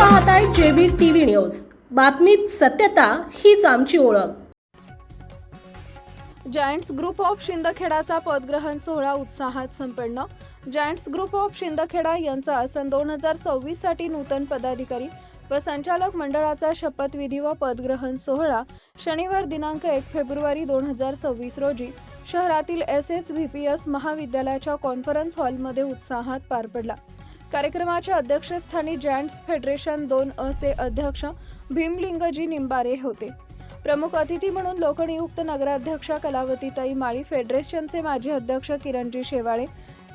पाहताय JB TV news. बातमीत सत्यता हीच आमची ओळख. जायंट्स ग्रुप ऑफ शिंदखेडाचा पदग्रहण सोहळा उत्साहात संपन्न. जायंट्स ग्रुप ऑफ शिंदखेडा यांचा सन दोन हजार सव्वीससाठी नूतन पदाधिकारी व संचालक मंडळाचा शपथविधी व पदग्रहण सोहळा शनिवार दिनांक एक फेब्रुवारी दोन हजार सव्वीस रोजी शहरातील S S V P S महाविद्यालयाच्या कॉन्फरन्स हॉलमध्ये उत्साहात पार पडला. कार्यक्रमाच्या अध्यक्षस्थानी जॅन्ट्स फेडरेशन दोन अ चे अध्यक्ष भीमलिंगजी निंबारे होते. प्रमुख अतिथी म्हणून लोकनियुक्त नगराध्यक्षा कलावतीताई माळी फेडरेशनचे माजी अध्यक्ष किरणजी शेवाळे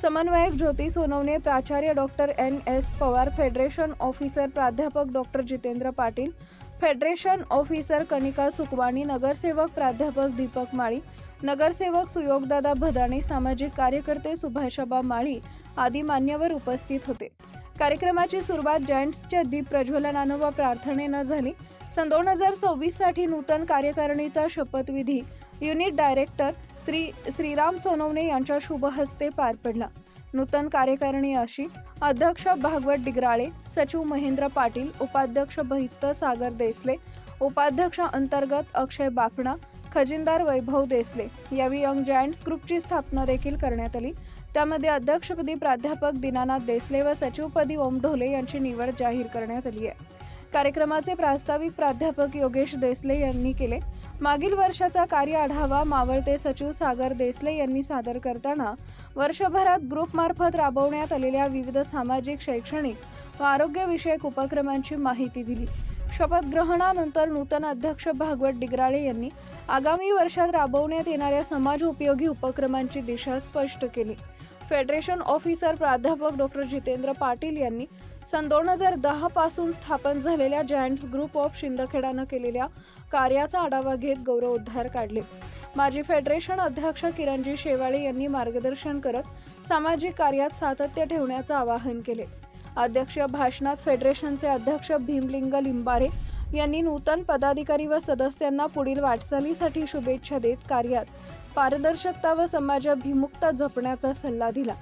समन्वयक ज्योती सोनवणे प्राचार्य doctor N S Pawar federation officer प्राध्यापक doctor Jitendra Patil federation officer Kanika Sukwani नगरसेवक प्राध्यापक दीपक माळी नगरसेवक सुयोगदादा भदाणे सामाजिक कार्यकर्ते सुभाषबा माळी आदी मान्यवर उपस्थित होते. कार्यक्रमाची सुरुवात जायंट्सच्या दीप प्रज्वलनानं व प्रार्थनेनं झाली. सन दोन हजार सव्वीससाठी नूतन कार्यकारिणीचा शपथविधी युनिट डायरेक्टर श्री श्रीराम सोनवणे यांच्या शुभ हस्ते पार पडला. नूतन कार्यकारिणी अशी अध्यक्ष भागवत डिग्राळे सचिव महेंद्र पाटील उपाध्यक्ष बहिस्त सागर देसले उपाध्यक्ष अंतर्गत अक्षय बाफणा खजिनदार वैभव देसले. यावेळी यंग जायंट्स ग्रुपची स्थापना देखील करण्यात आली. त्यामध्ये अध्यक्षपदी प्राध्यापक दीनानाथ देसले व सचिवपदी ओम ढोले यांची निवड जाहीर करण्यात आली आहे. कार्यक्रमाचे प्रास्ताविक प्राध्यापक योगेश देसले यांनी केले. मागील वर्षाचा कार्य आढावा मावळते सचिव सागर देसले यांनी सादर करताना वर्षभरात ग्रुपमार्फत राबवण्यात आलेल्या विविध सामाजिक शैक्षणिक व आरोग्यविषयक उपक्रमांची माहिती दिली. शपथग्रहणानंतर नूतन अध्यक्ष भागवत डिग्राळे यांनी आगामी वर्षात राबवण्यात येणाऱ्या समाज उपयोगी उपक्रमांची दिशा स्पष्ट केली. फेडरेशन ऑफिसर प्राध्यापक डॉक्टर जितेंद्र पाटील यांनी सन दोन हजार दहा पासून स्थापन झालेल्या जायंट्स ग्रुप ऑफ शिंदखेडानं केलेल्या कार्याचा आढावा घेत गौरवोद्धार काढले. माजी फेडरेशन अध्यक्ष किरणजी शेवाळे यांनी मार्गदर्शन करत सामाजिक कार्यात सातत्य ठेवण्याचं आवाहन केले. अध्यक्ष भाषणात फेडरेशनचे अध्यक्ष भीमलिंग लिंबारे यांनी नूतन पदाधिकारी व सदस्यांना पुढील वाटचालीसाठी शुभेच्छा देत कार्यात पारदर्शकता व समाजाभिमुखता जपण्याचा सल्ला दिला.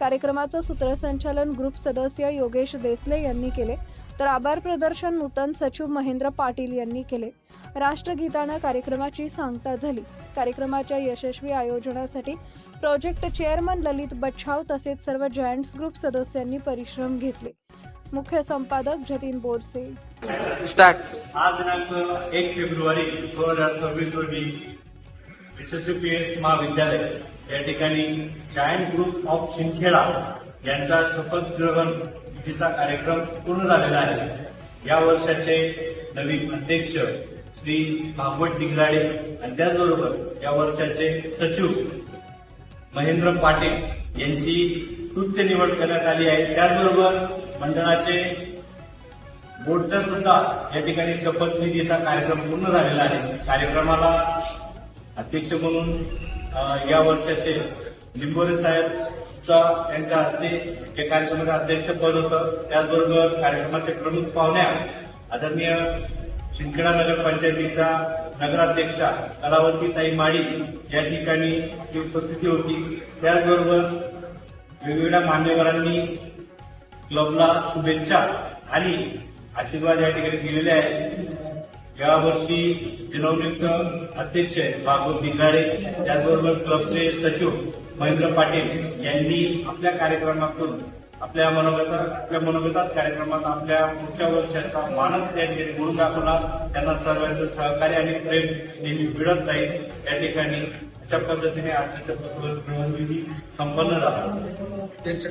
कार्यक्रमाचं सूत्रसंचालन ग्रुप सदस्य योगेश देसले यांनी केले. तर आभार प्रदर्शन नूतन सचिव महेंद्र पाटील यांनी केले. राष्ट्रगीतानं कार्यक्रमाची सांगता झाली. कार्यक्रमाच्या यशस्वी आयोजनासाठी प्रोजेक्ट चेअरमन ललित बच्छाव तसेच सर्व जायंट्स ग्रुप सदस्यांनी परिश्रम घेतले. मुख्य संपादक जतीन बोरसे. स्टार्ट आज दिनांक एक फेब्रुवारी दोन हजार सव्वीस रोजी एस महाविद्यालय. या ठिकाणी जायंट ग्रुप ऑफ शिंदखेडा यांचा शपथ ग्रहण विधीचा कार्यक्रम पूर्ण झालेला आहे. या वर्षाचे नवीन अध्यक्ष श्री भागवत डिगलाडे आणि त्याचबरोबर या वर्षाचे सचिव महेंद्र पाटील यांची कृत्य निवड करण्यात आली आहे. त्याचबरोबर मंडळाचे बोर्डचा सुद्धा या ठिकाणी शपथविधीचा कार्यक्रम पूर्ण झालेला आहे. कार्यक्रमाला अध्यक्ष म्हणून या वर्षाचे लिंबोरे साहेब चा त्यांच्या हस्ते या कार्यक्रमाचं अध्यक्षपद होतं. त्याचबरोबर कार्यक्रमाचे प्रमुख पाहुण्या आदरणीय शिंदखेडा नगर पंचायतीच्या नगराध्यक्षा कलावतीताई माळी या ठिकाणी ती उपस्थिती होती. त्याचबरोबर वेगवेगळ्या मान्यवरांनी क्लबला शुभेच्छा आणि आशीर्वाद या ठिकाणी दिलेले आहेत. यावर्षी वर्षी नवनियुक्त अध्यक्ष बाबू भागवत त्याचबरोबर क्लबचे सचिव महेंद्र पाटील यांनी आपल्या कार्यक्रमातून आपल्या मनोगतात आपल्या मनोगतात कार्यक्रमात आपल्या पुढच्या वर्षाचा मानस त्या ठिकाणी म्हणून दाखवला. त्यांना सर्वांचं सहकार्य आणि प्रेम नेहमी मिळत राहील. या ठिकाणी अशा पद्धतीने आजची शपथविधी संपन्न झाला. त्यांच्या